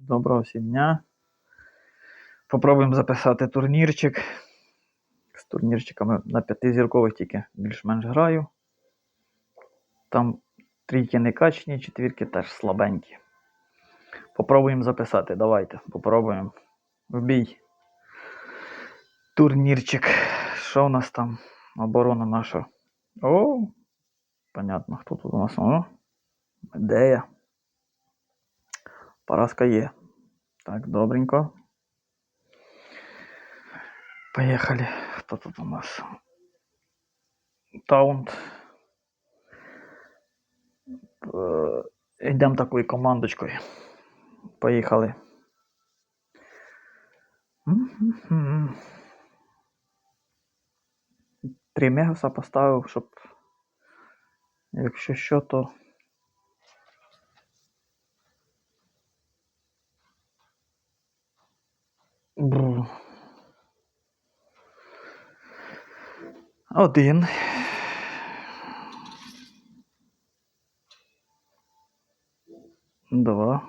Доброго всім дня. Попробуємо записати турнірчик. З турнірчиками на п'ятизіркових тільки більш-менш граю. Там трійки не качні, четвірки теж слабенькі. Попробуємо записати. Давайте, попробуємо. В бій. Турнірчик. Що у нас там? Оборона наша. О, понятно, хто тут у нас? О, Медея. Поразка є. Так, добренько. Поехали. Хто тут у нас? Таунт. Е, Йдемо такою командочкою. Поїхали. Три мегаса поставив, щоб якщо що, то Бррр. Один. Два.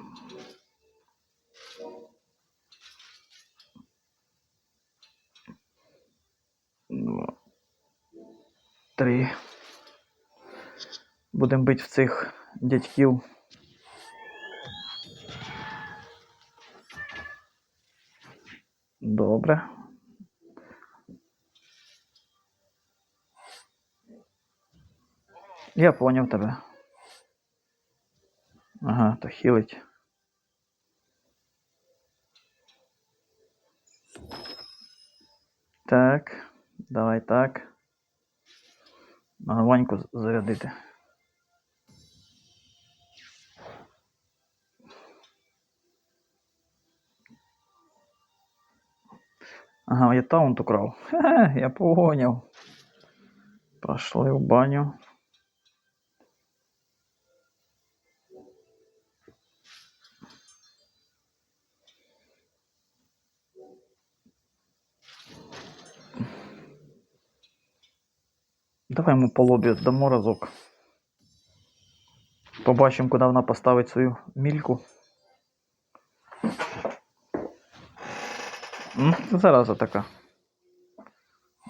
Два. Три. Будемо бити в цих дядьків. Добре. Я поняв тебе. Ага, то хилить. Так, давай так. Надо Ваньку зарядити. Ага, я таунт украв. Хе, я поняв. Пошли в баню. Давай йому по лобі дамо разок. Побачимо, куди вона поставить свою мільку. Це зараза така.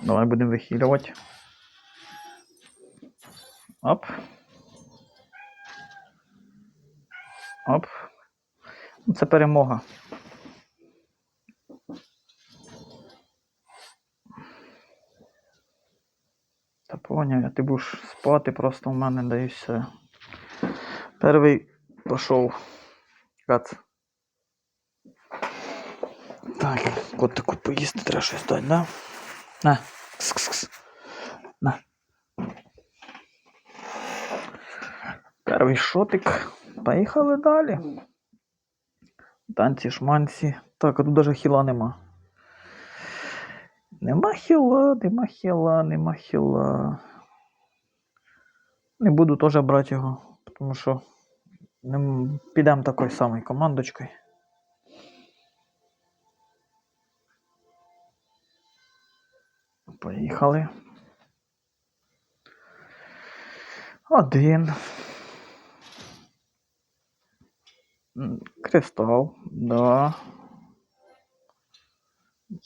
Давай будемо вихилювати. Оп. Оп. Ну, Це перемога. Та поняв, ти будеш спати просто в мене, да і все. Перший пішов. Кац. Так, котику поїсти треба щось дати, да? На. Кс-кс-кс. На. Перший шотик. Поїхали далі. Танці, шманці. Так, а тут навіть хіла нема. Нема хіла, нема хіла, нема хіла. Не буду теж брати його, тому що не підемо такою самою командочкою. Поїхали. Один. Кристал. Два.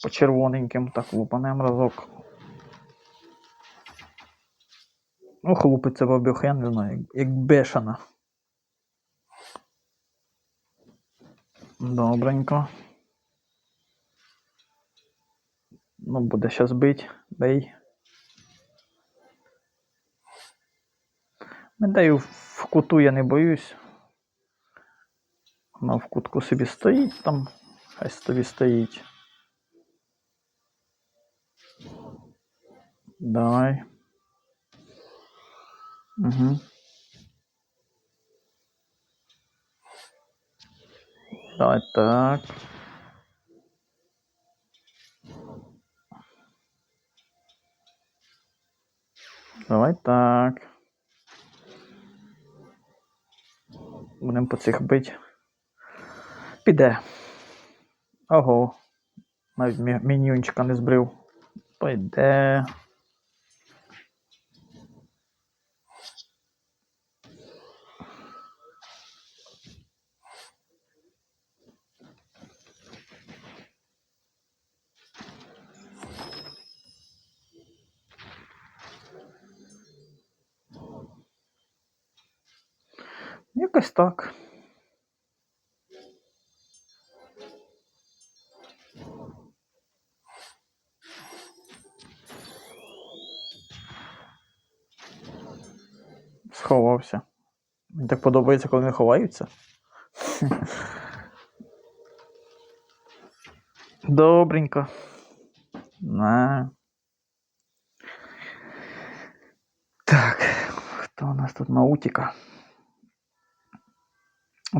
По червоненьким так лупанем разок. Ох, лупиться бабюх, я не знаю, як бешена. Добренько. Ну, буде щас бить. Бей. Медею в куту я не боюсь. Вона в кутку собі стоїть там. Хай собі стоїть. Давай. Угу. Давай так. Давай так. Будемо по цих бити. Піде. Ого. Навіть мі- міньйончика не збрив. Пойде. Якось так. Сховався. Мені так подобається, коли вони ховаються. Добренько. На. Так, хто у нас тут наутіка?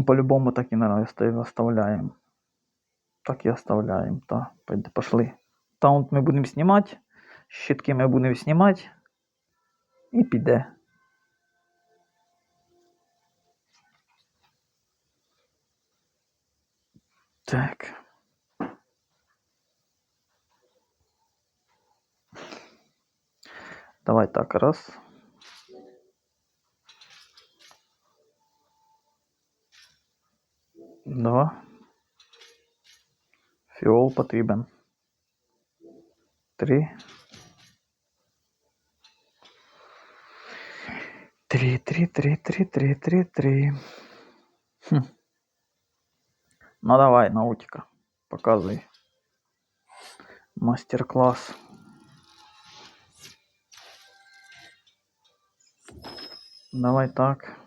По-любому так і наразі оставляємо. Так і оставляємо. Та, пойди, пошли. Таунт ми будемо знімати. Щитки ми будемо знімати. І піде. Так. Давай так, раз. Два. Фіол потрібен. Три. Три, три, три, три, три, три, три. Хм. Ну давай, наутика. Показуй. Мастер-класс. Давай так.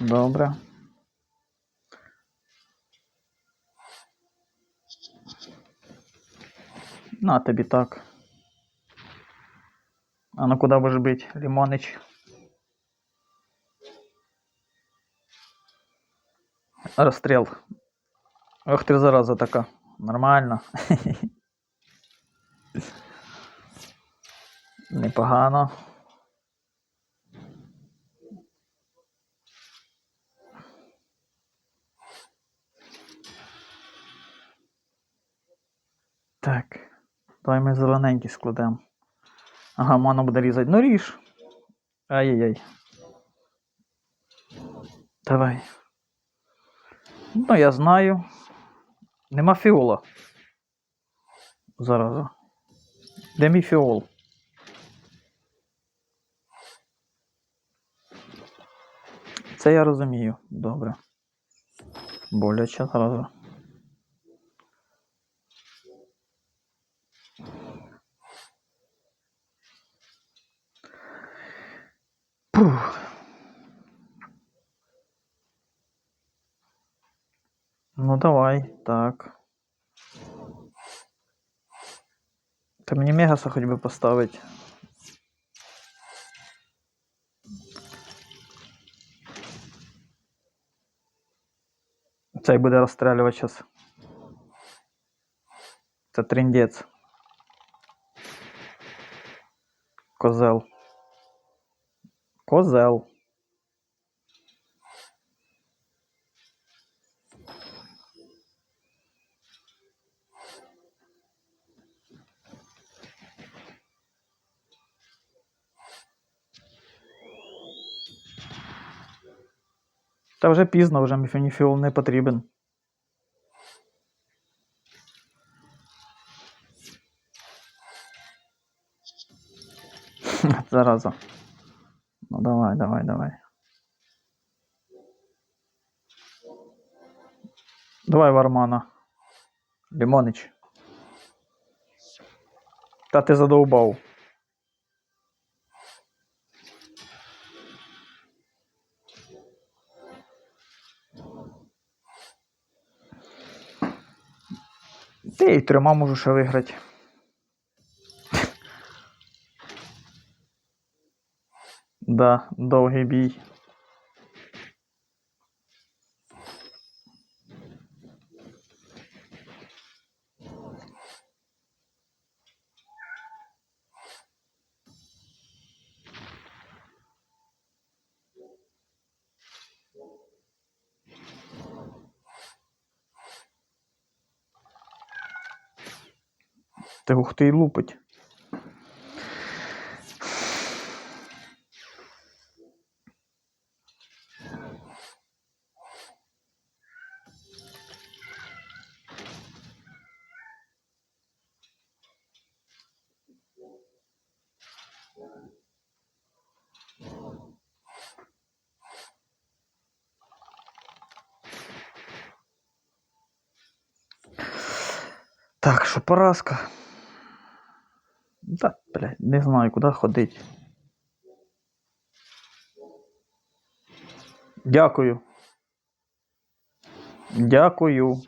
Добре. На тобі так. А ну куди будеш бить, Лімонич? Розстріл. Ох ти зараза така. Нормально. Непогано. Так. Давай ми зелененький складемо. Ага, мана буде різати. Ну ріж. Ай-яй-яй. Давай. Ну, я знаю. Нема фіола. Зараза. Де мій фіол? Це я розумію. Добре. Боляче зразу. Пух. Ну давай, так. Та мені Мегаса хоч би поставить. Цей буде розстрілювати зараз. Це триндець. Козел Козел. Та вже пізно, вже міфініфіол не потрібен. Зараза. Давай, давай, давай. Давай Вармана. Лімонич. Та ти задовбав. Ти і трьома можу ще виграти. Да, довгий бій. Та ух й лупить. Так, що поразка. Та, блядь, не знаю, куди ходить. Дякую. Дякую.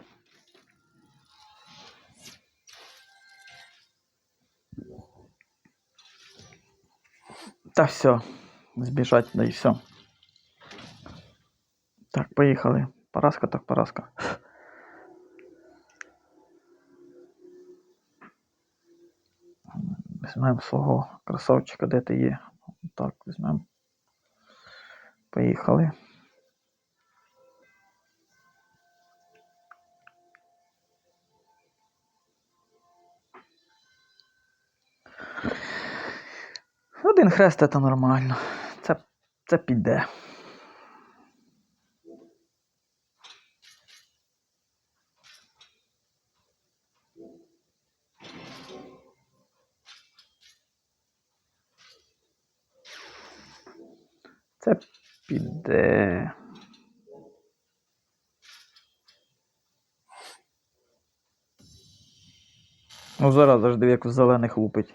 Та все. Збіжать, да і все. Так, поїхали. Поразка, так поразка. Візьмемо свого красавчика, де ти є. Так, візьмемо. Поїхали. Один хрест це нормально. Це, це піде. Це піде. Ну зараз завжди як в зелених лупить.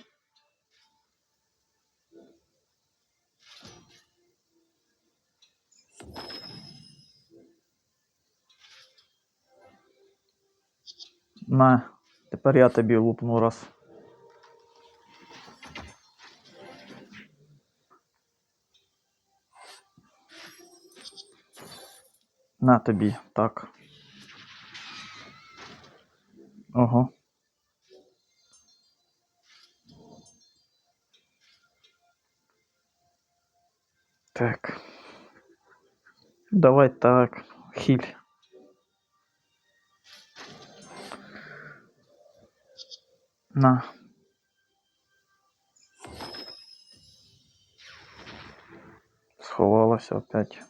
На, тепер я тобі лупну раз. На тобі, так. Ого. Так. Давай так. Хіль. На. Сховалася опять.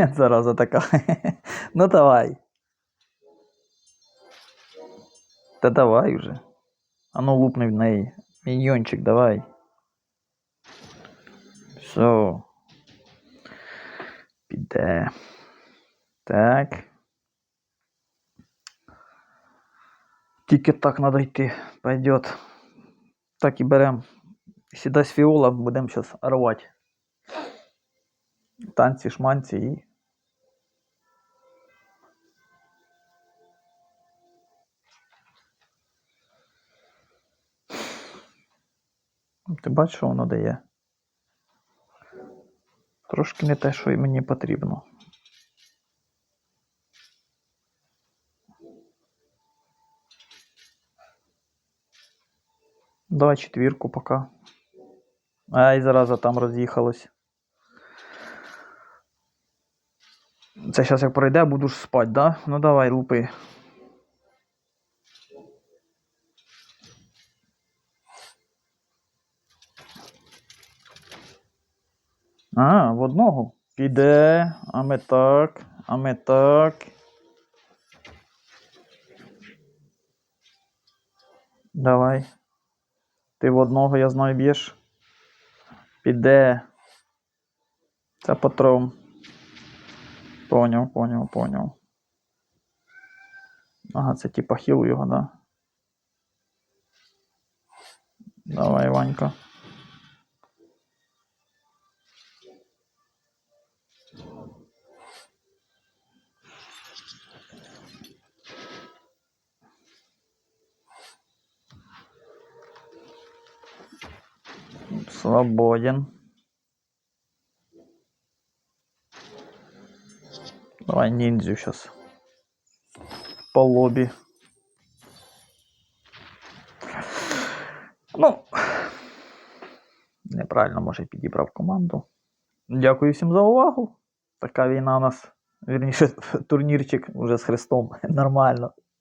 Зараза така. Ну давай. Та давай уже. А ну лупни в неї. Міньйончик, давай. Все. Піде. Так. Тільки так надо йти. Пойдет. Так і берем. Сюди з фіола будемо зараз рвати. Танці, шманці і. Ти бачиш, що воно дає? Трошки не те, що і мені потрібно. Давай четвірку пока. Ай, зараза там роз'їхалось. Це зараз як пройде, буду ж спать, да? Ну давай, лупи. А, в одного. Піде, а ми так, а ми так. Давай. Ти в одного, я знаю, б'єш. Піде. Це патрон. Поняв, поняв, поняв. Ага, це типа хіл його, да? Давай, Ванька. Свободен. Давай ниндзю сейчас. По лобі. Ну, неправильно, може, підібрав команду. Дякую всім за увагу. Така війна у нас, вірніше, турнірчик уже з Христом. Нормально.